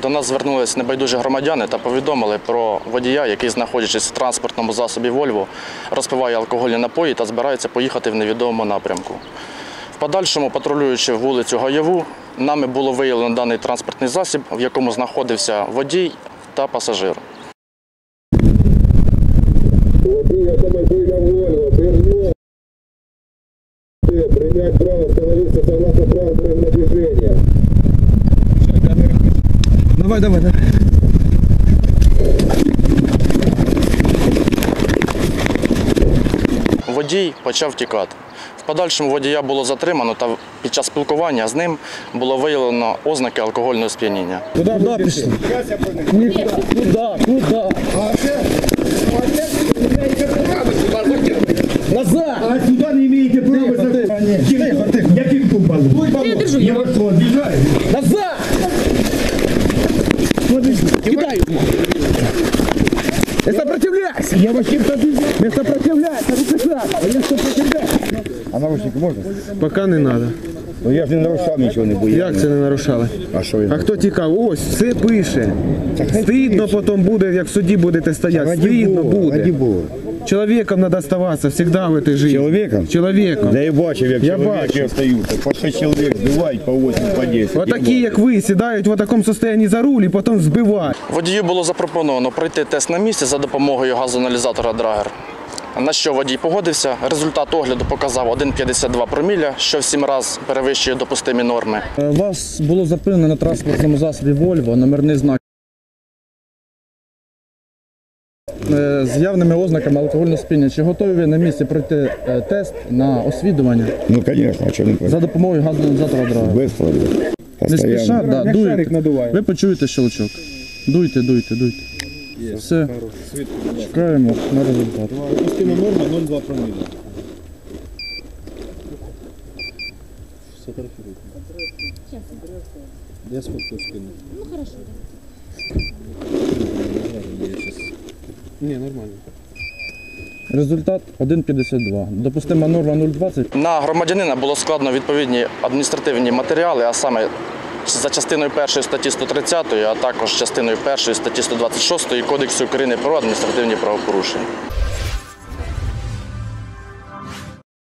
до нас звернулись небайдужі громадяни та повідомили про водія, який, знаходячись в транспортному засобі Вольво, розпиває алкогольні напої та збирається поїхати в невідомому напрямку. В подальшому, патрулюючи вулицю Гаєву, нами було виявлено даний транспортний засіб, в якому знаходився водій та пасажир. Принять право становиться согласно правил Давай, давай, давай. Водій почав тікати. В подальшому водія було затримано та під час спілкування з ним було виявлено ознаки алкогольного сп'яніння. Куда, куда пішли? Куда, куда? Назад! А сюда не имеете права Тихо, тихо, тихо, тихо. Яким купалом? Я держу. Я вас? Назад! Кидай! Не сопротивляйся! Я чем-то. Не сопротивляйся! Руки А я сопротивляюсь. А наручники можно? Поки не треба. Ну я ж не нарушав нічого не боюсь. Як це не нарушали? А що я? А хто тікав? Ось, все пише. Стидно потім буде, як в суді будете стояти. Стидно буде. Чоловіком треба ставатися завжди в этой житті. Чоловіком? Чоловіком. Да я бачив, як Я чоловіки бачу. остаються. По 6 чоловік збивають, по 8, по 10. Отакі, як ви, сідають в такому стані за руль і потім збивають. Водію було запропоновано пройти тест на місці за допомогою газоаналізатора Драгер. На що водій погодився. Результат огляду показав 1,52 проміля, що в 7 разів перевищує допустимі норми. Е, Вас було зупинено на транспортному засобі Volvo, номерний знак з явними ознаками алкогольного сп'яніння. Чи готові ви на місці пройти е, тест на освідування Ну, звісно, а не за допомогою газоаналізатора драга? Без проблем. Не спішать, да, Як шарик дуйте. надуває. Ви почуєте щелчок. Дуйте, дуйте, дуйте. Все. Чекаємо на результат. Допустима норма 0,2 проміля. Сфотографируйте. Я сфоткаю спину. Ну хорошо. Не, нормально. Результат 1,52. Допустима норма 0,20. На громадянина було складно відповідні адміністративні матеріали, а саме за частиною 1 статті 130, а також частиною 1 статті 126 Кодексу України про адміністративні правопорушення.